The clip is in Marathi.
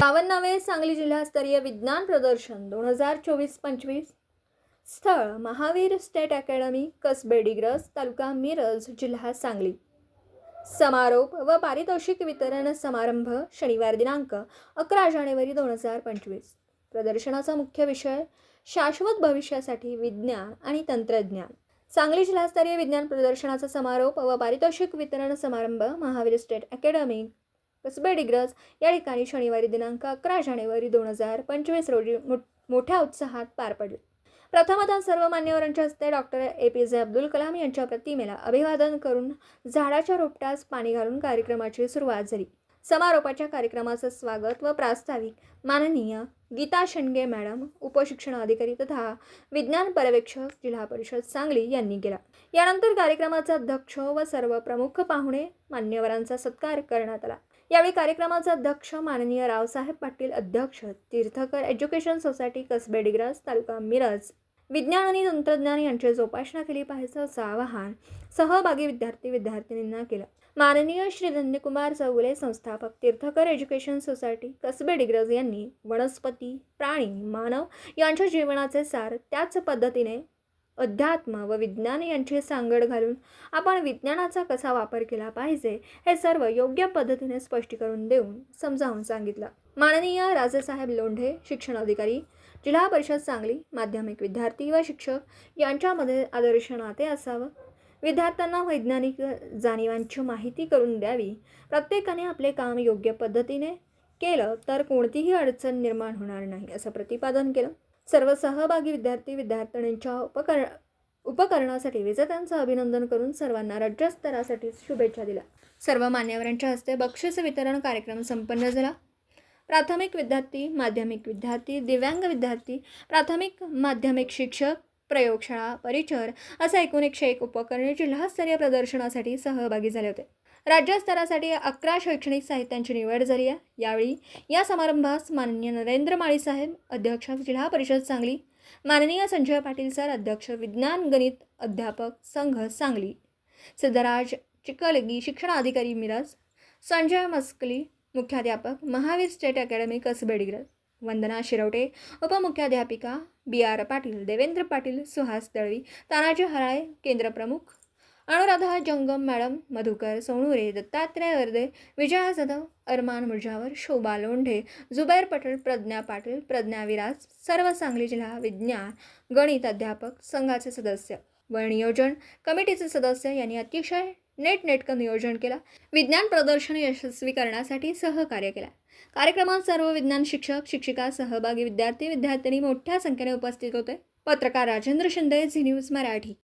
बावन्नावे सांगली जिल्हास्तरीय विज्ञान प्रदर्शन दोन हजार चोवीस पंचवीस. स्थळ महावीर स्टेट अकॅडमी कसबे डिग्रस तालुका मिरज जिल्हा सांगली. समारोप व पारितोषिक वितरण समारंभ शनिवार दिनांक अकरा जानेवारी दोन हजार पंचवीस. प्रदर्शनाचा मुख्य विषय शाश्वत भविष्यासाठी विज्ञान आणि तंत्रज्ञान. सांगली जिल्हास्तरीय विज्ञान प्रदर्शनाचा समारोप व पारितोषिक वितरण समारंभ महावीर स्टेट अकॅडमी कसबेडिग्रज या ठिकाणी शनिवारी दिनांक अकरा जानेवारी दोन हजार पंचवीस रोजी मो मोठ्या उत्साहात पार पडले. प्रथमतः सर्व मान्यवरांच्या हस्ते डॉक्टर ए पी जे अब्दुल कलाम यांच्या प्रतिमेला अभिवादन करून झाडाच्या रोपट्यास पाणी घालून कार्यक्रमाची सुरुवात झाली. समारोपाच्या कार्यक्रमाचं स्वागत व प्रास्ताविक माननीय गीता शेंडगे मॅडम उपशिक्षण अधिकारी तथा विज्ञान पर्यवेक्षक जिल्हा परिषद सांगली यांनी केला. यानंतर कार्यक्रमाचा अध्यक्ष व सर्व प्रमुख पाहुणे मान्यवरांचा सत्कार करण्यात आला. यावेळी कार्यक्रमाचा अध्यक्ष माननीय रावसाहेब पाटील अध्यक्ष तीर्थकर एज्युकेशन सोसायटी कसबेडिग्रास तालुका मिरज. विज्ञान आणि तंत्रज्ञान यांची जोपासना केली पाहिजे असं आवाहन सहभागी विद्यार्थी विद्यार्थिनींना केलं. माननीय श्री धन्यकुमार चौगुले संस्थापक तीर्थकर एज्युकेशन सोसायटी कसबे डिग्रज यांनी वनस्पती प्राणी मानव यांच्या जीवनाचे सार त्याच पद्धतीने अध्यात्म व विज्ञान यांची सांगड घालून आपण विज्ञानाचा कसा वापर केला पाहिजे हे सर्व योग्य पद्धतीने स्पष्टीकरण देऊन समजावून सांगितलं. माननीय राजेसाहेब लोंढे शिक्षण अधिकारी जिल्हा परिषद सांगली माध्यमिक विद्यार्थी व शिक्षक यांच्यामध्ये आदर्श नाते असावं. विद्यार्थ्यांना वैज्ञानिक जाणीवांची माहिती करून द्यावी. प्रत्येकाने आपले काम योग्य पद्धतीने केलं तर कोणतीही अडचण निर्माण होणार नाही असं प्रतिपादन केलं. सर्व सहभागी विद्यार्थी विद्यार्थिनींच्या उपकर उपकरणासाठी विजेत्यांचं अभिनंदन करून सर्वांना राज्यस्तरासाठी शुभेच्छा दिल्या. सर्व मान्यवरांच्या हस्ते बक्षीस वितरण कार्यक्रम संपन्न झाला. प्राथमिक विद्यार्थी माध्यमिक विद्यार्थी दिव्यांग विद्यार्थी प्राथमिक माध्यमिक शिक्षक प्रयोगशाळा परिचर असं एकूण एकशे एक उपकरणे जिल्हास्तरीय प्रदर्शनासाठी सहभागी झाले होते. राज्यस्तरासाठी अकरा शैक्षणिक साहित्यांची निवड झाली आहे. यावेळी या समारंभास माननीय नरेंद्र माळीसाहेब अध्यक्ष जिल्हा परिषद सांगली माननीय संजय पाटील सर अध्यक्ष विज्ञान गणित अध्यापक संघ सांगली सिद्धराज चिकलगी शिक्षणाधिकारी मिरज संजय मस्कली मुख्याध्यापक महावीर स्टेट अकॅडमी कसबे डिग्रज वंदना शिरवटे उपमुख्याध्यापिका बी आर पाटील देवेंद्र पाटील सुहास दळवी तानाजी हराळे केंद्रप्रमुख अनुराधा जंगम मॅडम मधुकर सोणुरे दत्तात्रय वर्दे विजया जाधव अरमान मुर्जावर शोभा लोंढे जुबैर पटेल प्रज्ञा पाटील प्रज्ञा विराज सर्व सांगली जिल्हा विज्ञान गणित अध्यापक संघाचे सदस्य व नियोजन कमिटीचे सदस्य यांनी अतिशय नेटनेटकं नियोजन केलं. विज्ञान प्रदर्शन यशस्वी करण्यासाठी सहकार्य केला. कार्यक्रमात सर्व विज्ञान शिक्षक शिक्षिका सहभागी विद्यार्थी विद्यार्थिनी मोठ्या संख्येने उपस्थित होते. पत्रकार राजेंद्र शिंदे झी न्यूज मराठी.